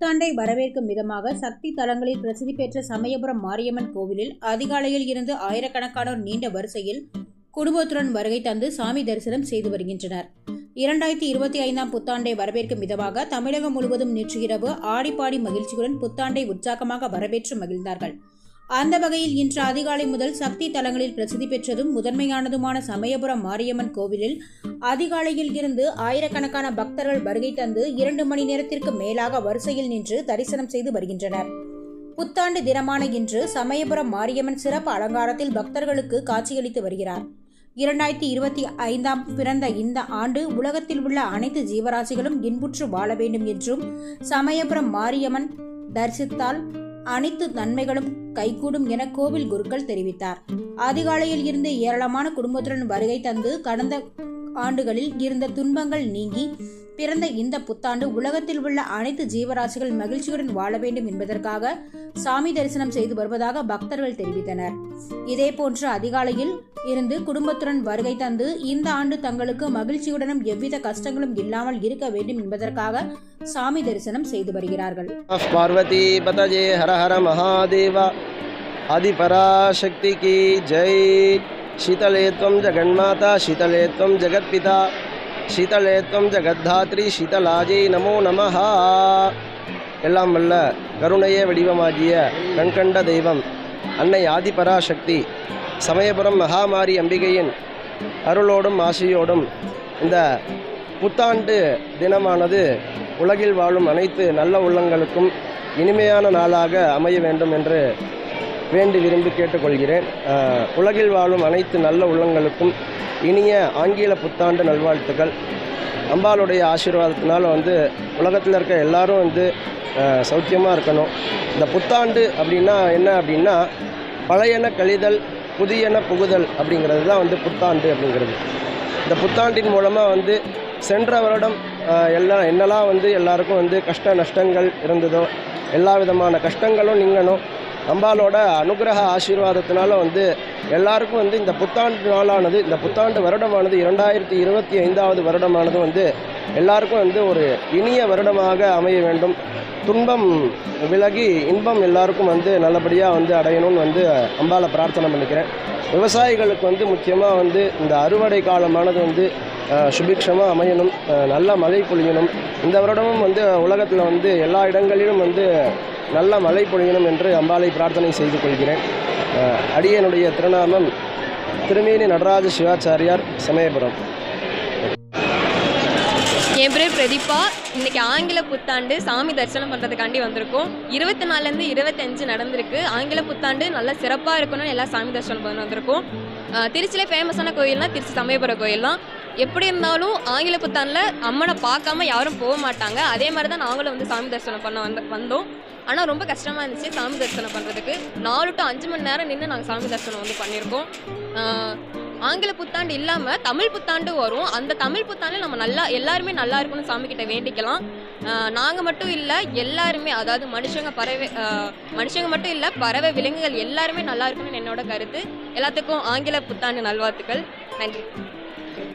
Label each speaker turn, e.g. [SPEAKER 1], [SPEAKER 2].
[SPEAKER 1] புத்தாண்டை வரவேற்கும் விதமாக சக்தி தலங்களில் பிரசித்தி பெற்ற சமயபுரம் மாரியம்மன் கோவிலில் அதிகாலையில் இருந்து ஆயிரக்கணக்கானோர் நீண்ட வரிசையில் குடும்பத்துடன் வருகை தந்து சாமி தரிசனம் செய்து வருகின்றனர். இரண்டாயிரத்தி இருபத்தி ஐந்தாம் புத்தாண்டை வரவேற்கும் விதமாக தமிழகம் முழுவதும் நேற்று இரவு ஆடிப்பாடி மகிழ்ச்சியுடன் புத்தாண்டை உற்சாகமாக வரவேற்று மகிழ்ந்தார்கள். அந்த வகையில் இன்று அதிகாலை முதல் சக்தி தலங்களில் பிரசித்தி பெற்றதும் முதன்மையானதுமான சமயபுரம் மாரியம்மன் கோவிலில் அதிகாலையில் இருந்து ஆயிரக்கணக்கான பக்தர்கள் வருகை தந்து இரண்டு மணி நேரத்திற்கு மேலாக வரிசையில் நின்று தரிசனம் செய்து வருகின்றனர். புத்தாண்டு தினமான இன்று சமயபுரம் மாரியம்மன் சிறப்பு அலங்காரத்தில் பக்தர்களுக்கு காட்சியளித்து வருகிறார். இரண்டாயிரத்தி இருபத்தி ஐந்தாம் பிறந்த இந்த ஆண்டு உலகத்தில் உள்ள அனைத்து ஜீவராசிகளும் இன்புற்று வாழ வேண்டும் என்றும் சமயபுரம் மாரியம்மன் தரிசித்தால் அனைத்து நன்மைகளும் கைகூடும் என கோவில் குருக்கள் தெரிவித்தார். அதிகாலையில் இருந்து ஏராளமான குடும்பத்துடன் வருகை தந்து கடந்த ஆண்டுகளில் இருந்த துன்பங்கள் நீங்கி பிறந்த இந்த புத்தாண்டு உலகத்தில் உள்ள அனைத்து ஜீவராசிகள் மகிழ்ச்சியுடன் வாழ வேண்டும் என்பதற்காக சாமி தரிசனம் செய்து வருவதாக பக்தர்கள் தெரிவித்தனர். இதே போன்று அதிகாலையில் இருந்து குடும்பத்துடன் வருகை தந்து இந்த ஆண்டு தங்களுக்கு மகிழ்ச்சியுடனும் எவ்வித கஷ்டங்களும் இல்லாமல் இருக்க வேண்டும் என்பதற்காக சாமி தரிசனம் செய்து வருகிறார்கள்.
[SPEAKER 2] பார்வதி பதஜே ஹர ஹர மகாதேவா அதிபராசக்தி கி ஜெய் शीतले त्वं जगन्माता शीतले त्वं जगत्पिता शीतले त्वं जगद्धात्री शीतलाजै நமோ நமः எல்லாம் வல்ல கருணையே வடிவமாகிய கண்கண்ட தெய்வம் அன்னை ஆதிபராசக்தி சமயபுரம் மகாமாரி அம்பிகையின் அருளோடும் ஆசையோடும் இந்த புத்தாண்டு தினமானது உலகில் வாழும் அனைத்து நல்ல உள்ளங்களுக்கும் இனிமையான நாளாக அமைய வேண்டும் என்று வேண்டி விரும்பி கேட்டுக்கொள்கிறேன். உலகில் வாழும் அனைத்து நல்ல உள்ளங்களுக்கும் இனிய ஆங்கில புத்தாண்டு நல்வாழ்த்துக்கள். அம்பாளுடைய ஆசீர்வாதத்தினால் வந்து உலகத்தில் இருக்க எல்லாரும் வந்து சௌக்கியமாக இருக்கணும். இந்த புத்தாண்டு அப்படின்னா என்ன அப்படின்னா பழையன கழிதல் புதியன புகுதல் அப்படிங்கிறது தான் வந்து புத்தாண்டு அப்படிங்கிறது. இந்த புத்தாண்டின் மூலமாக வந்து சென்ற வருடம் எல்லாம் என்னெல்லாம் வந்து எல்லாருக்கும் வந்து கஷ்ட நஷ்டங்கள் இருந்ததோ எல்லா விதமான கஷ்டங்களும் நீங்கணும். அம்பாலோட அனுகிரக ஆசீர்வாதத்தினால வந்து எல்லாருக்கும் வந்து இந்த புத்தாண்டு நாளானது இந்த புத்தாண்டு வருடமானது இரண்டாயிரத்தி இருபத்தி ஐந்தாவது வருடமானது வந்து எல்லாருக்கும் வந்து ஒரு இனிய வருடமாக அமைய வேண்டும். துன்பம் விலகி இன்பம் எல்லாருக்கும் வந்து நல்லபடியாக வந்து அடையணும்னு வந்து அம்பாலை பிரார்த்தனை பண்ணிக்கிறேன். விவசாயிகளுக்கு வந்து முக்கியமாக வந்து இந்த அறுவடை காலமானது வந்து சுபிக்ஷமாக அமையணும். நல்ல மழை பொழியணும். இந்த வருடமும் வந்து உலகத்தில் வந்து எல்லா இடங்களிலும் வந்து நல்ல மழை பொழியணும் என்று அம்பாலை பிரார்த்தனை செய்து கொள்கிறேன். அடியனுடைய திருநாமம் திருமேனி நடராஜ சிவாச்சாரியார் சமயபுரம்.
[SPEAKER 3] என் பேர் பிரதீபா. இன்னைக்கு ஆங்கில புத்தாண்டு சாமி தரிசனம் பண்ணுறதுக்காண்டி வந்திருக்கோம். இருபத்தி நாலுலேருந்து இருபத்தஞ்சு நடந்திருக்கு. ஆங்கில புத்தாண்டு நல்லா சிறப்பாக இருக்கணும்னு எல்லாம் சாமி தரிசனம் பண்ண வந்திருக்கோம். அஹ் திருச்சியில ஃபேமஸான கோயில்னா திருச்சி சமயபுரம் கோயில் தான். எப்படி இருந்தாலும் ஆங்கில புத்தாண்டில் அம்மனை பார்க்காம யாரும் போக மாட்டாங்க. அதே மாதிரி தான் நாங்களும் வந்து சாமி தரிசனம் பண்ண வந்து வந்தோம். ஆனால் ரொம்ப கஷ்டமாக இருந்துச்சு சாமி தரிசனம் பண்ணுறதுக்கு நாலு டு அஞ்சு மணி நேரம் நின்று நாங்கள் சாமி தரிசனம் வந்து பண்ணியிருக்கோம் ஆங்கில புத்தாண்டு இல்லாமல் தமிழ் புத்தாண்டு வரும். அந்த தமிழ் புத்தாண்டு நம்ம நல்லா எல்லாருமே நல்லா இருக்கணும்னு சாமி கிட்ட வேண்டிக்கலாம். நாங்கள் மட்டும் இல்லை எல்லாருமே அதாவது மனுஷங்க பறவை மனுஷங்க மட்டும் இல்லை பறவை விலங்குகள் எல்லாருமே நல்லா இருக்கணும்னு என்னோட கருத்து. எல்லாத்துக்கும் ஆங்கில புத்தாண்டு நல்வாழ்த்துக்கள். நன்றி.